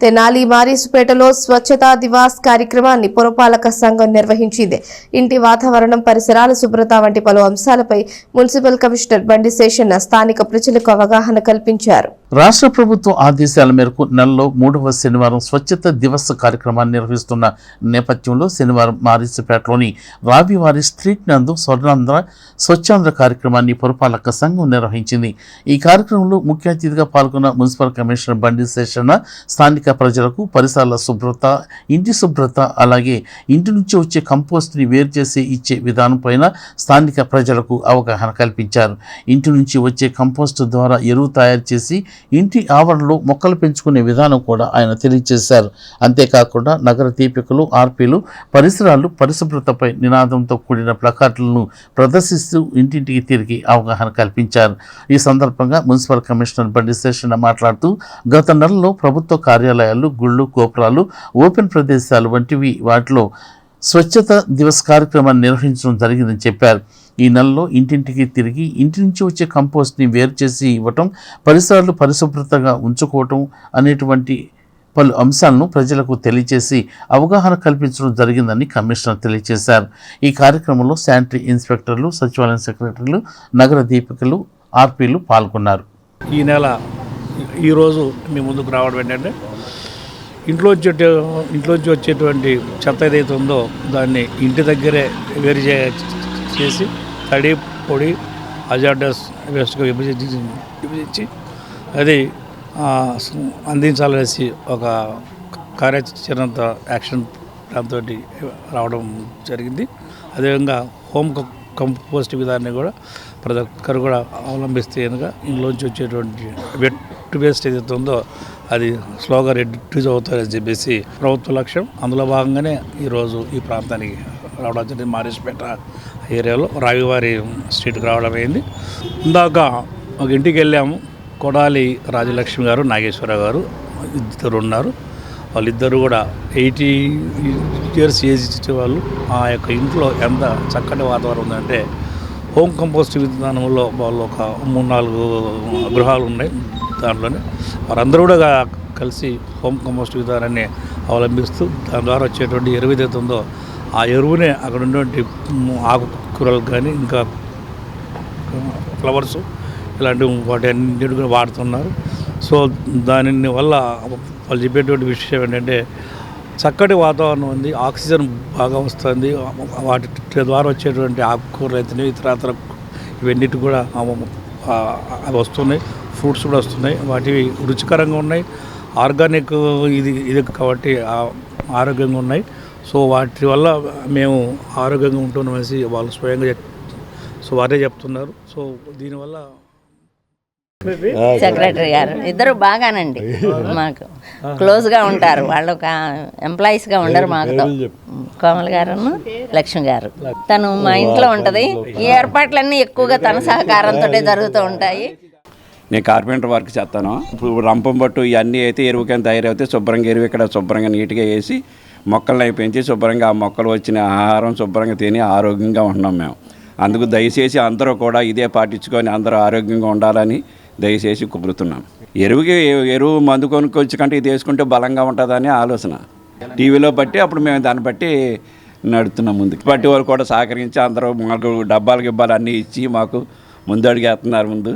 తెనాలి మారీసుపేటలో స్వచ్ఛతా దివాస్ కార్యక్రమాన్ని పురపాలక సంఘం నిర్వహించింది. ఇంటి వాతావరణం పరిసరాల శుభ్రత వంటి పలు అంశాలపై మున్సిపల్ కమిషనర్ బండి శేషన్న స్థానిక ప్రజలకు అవగాహన కల్పించారు. రాష్ట్ర ప్రభుత్వం ఆదేశాల మేరకు నెలలో మూడవ శనివారం స్వచ్ఛత దివస్ కార్యక్రమాన్ని నిర్వహిస్తున్న నేపథ్యంలో శనివారం మారీసుపేటలోని రావివారి స్ట్రీట్ నందు స్వర్ణాంధ్ర స్వచ్ఛాంధ్ర కార్యక్రమాన్ని పురపాలక సంఘం నిర్వహించింది. ఈ కార్యక్రమంలో ముఖ్య అతిథిగా పాల్గొన్న మున్సిపల్ కమిషనర్ బండి శేషన్న స్థానిక ప్రజలకు పరిసరాల శుభ్రత ఇంటి శుభ్రత అలాగే ఇంటి నుంచి వచ్చే కంపోస్ట్ని వేరు చేసి ఇచ్చే విధానం పైన స్థానిక ప్రజలకు అవగాహన కల్పించారు. ఇంటి నుంచి వచ్చే కంపోస్ట్ ద్వారా ఎరువు తయారు చేసి ఇంటి ఆవరణలో మొక్కలు పెంచుకునే విధానం కూడా ఆయన తెలియజేశారు. అంతేకాకుండా నగర దీపికలు ఆర్పీలు పరిసరాలు పరిశుభ్రతపై నినాదంతో కూడిన ప్లకార్డులను ప్రదర్శిస్తూ ఇంటింటికి తిరిగి అవగాహన కల్పించారు. ఈ సందర్భంగా మున్సిపల్ కమిషనర్ బండి శేషన్న మాట్లాడుతూ గత నెలలో ప్రభుత్వ కార్యాలయం కార్యాలయాలు గుళ్ళు గోపురాలు ఓపెన్ ప్రదేశాలు వంటివి వాటిలో స్వచ్ఛత దివస్ కార్యక్రమాన్ని నిర్వహించడం జరిగిందని చెప్పారు. ఈ నెలలో ఇంటింటికి తిరిగి ఇంటి నుంచి వచ్చే కంపోస్ట్ని వేరు చేసి ఇవ్వటం పరిసరాలు పరిశుభ్రతగా ఉంచుకోవటం అనేటువంటి పలు అంశాలను ప్రజలకు తెలియజేసి అవగాహన కల్పించడం జరిగిందని కమిషనర్ తెలియజేశారు. ఈ కార్యక్రమంలో శానిటరీ ఇన్స్పెక్టర్లు సచివాలయం సెక్రటరీలు నగర దీపికలు ఆర్పీలు పాల్గొన్నారు. ఈ నెల ఈరోజు మీ ముందుకు రావడం ఏంటంటే ఇంట్లో వచ్చే ఇంట్లోంచి వచ్చేటువంటి చెత్త ఏదైతే ఉందో దాన్ని ఇంటి దగ్గరే వేరు చేసి తడి పొడి అజాడస్ వేస్ట్గా విభజించి విభజించి అది అందించాలనేసి ఒక కార్యాచరణతో యాక్షన్ దాంతో రావడం జరిగింది. అదేవిధంగా హోమ్ కంపోస్ట్ విధానాన్ని కూడా ప్రతి ఒక్కరు కూడా అవలంబిస్తే కనుక ఇంట్లోంచి వచ్చేటువంటి వెట్ వేస్ట్ ఏదైతే ఉందో అది స్లోగా రెడ్యూస్ అవుతుందని చెప్పేసి ప్రభుత్వ లక్ష్యం. అందులో భాగంగానే ఈరోజు ఈ ప్రాంతానికి రావడం జరిగింది. మారేశ్పేట ఏరియాలో రావివారి స్ట్రీట్కి రావడం అయింది. ఇందాక ఒక ఇంటికి వెళ్ళాము. కొడాలి రాజలక్ష్మి గారు నాగేశ్వర గారు ఇద్దరు ఉన్నారు. వాళ్ళిద్దరు కూడా ఎయిటీ ఇయర్స్ ఏజ్ ఇచ్చే వాళ్ళు. ఆ యొక్క ఇంట్లో ఎంత చక్కటి వాతావరణం ఉందంటే హోమ్ కంపోస్ట్ విధానంలో వాళ్ళు ఒక మూడు నాలుగు గృహాలు ఉన్నాయి. దాంట్లోనే వారందరూ కూడా కలిసి హోమ్ కంపోస్ట్ విధానాన్ని అవలంబిస్తూ దాని ద్వారా వచ్చేటువంటి ఎరువు ఏదైతే ఉందో ఆ ఎరువునే అక్కడ ఉన్నటువంటి ఆకుకూరలు కానీ ఇంకా ఫ్లవర్స్ ఇలాంటి వాటి అన్నింటిని కూడా వాడుతున్నారు. సో దాని వల్ల వాళ్ళు చెప్పేటువంటి విషయం ఏంటంటే చక్కటి వాతావరణం ఉంది ఆక్సిజన్ బాగా వస్తుంది వాటి ద్వారా వచ్చేటువంటి ఆకుకూరలు అయితే ఇతర ఇవన్నిటి కూడా అవి వస్తున్నాయి. ఫ్రూట్స్ కూడా వస్తున్నాయి. వాటివి రుచికరంగా ఉన్నాయి. ఆర్గానిక్ ఇది ఇది కాబట్టి ఆ- ఆరోగ్యంగా ఉన్నాయి. సో వాటి వల్ల మేము ఆరోగ్యంగా ఉంటున్నామనేసి వాళ్ళు స్వయంగా సో వారే చెప్తున్నారు. సో దీనివల్ల సెక్రటరీ గారు ఇద్దరు బాగానండి. మాకు క్లోజ్గా ఉంటారు. వాళ్ళు ఒక ఎంప్లాయీస్గా ఉండరు మాకుతో కోమల్ గారు లక్ష్మి గారు. తను మా ఇంట్లో ఉంటది. ఈ ఏర్పాట్లన్నీ ఎక్కువగా తన సహకారంతో జరుగుతూ ఉంటాయి. నేను కార్పెంటర్ వర్క్ చేస్తాను. ఇప్పుడు రంపం పట్టు ఇవన్నీ అయితే ఎరువుకైనా కింద తయారైతే శుభ్రంగా ఎరువు ఇక్కడ శుభ్రంగా నీట్గా వేసి మొక్కలను పెంచి శుభ్రంగా ఆ మొక్కలు వచ్చిన ఆహారం శుభ్రంగా తిని ఆరోగ్యంగా ఉంటున్నాం మేము. అందుకు దయచేసి అందరూ కూడా ఇదే పాటించుకొని అందరూ ఆరోగ్యంగా ఉండాలని దయచేసి కోరుతున్నాం. ఎరువుకి ఎరువు మందు కొనుక్కొచ్చి కంటే ఇది వేసుకుంటే బలంగా ఉంటుందని ఆలోచన. టీవీలో బట్టి అప్పుడు మేము దాన్ని బట్టి నడుతున్నాం ముందుకు. బట్టి వాళ్ళు కూడా సహకరించి అందరూ మాకు డబ్బాలు గిబ్బాలు అన్నీ ఇచ్చి మాకు ముందడుగు వేస్తున్నారు ముందు.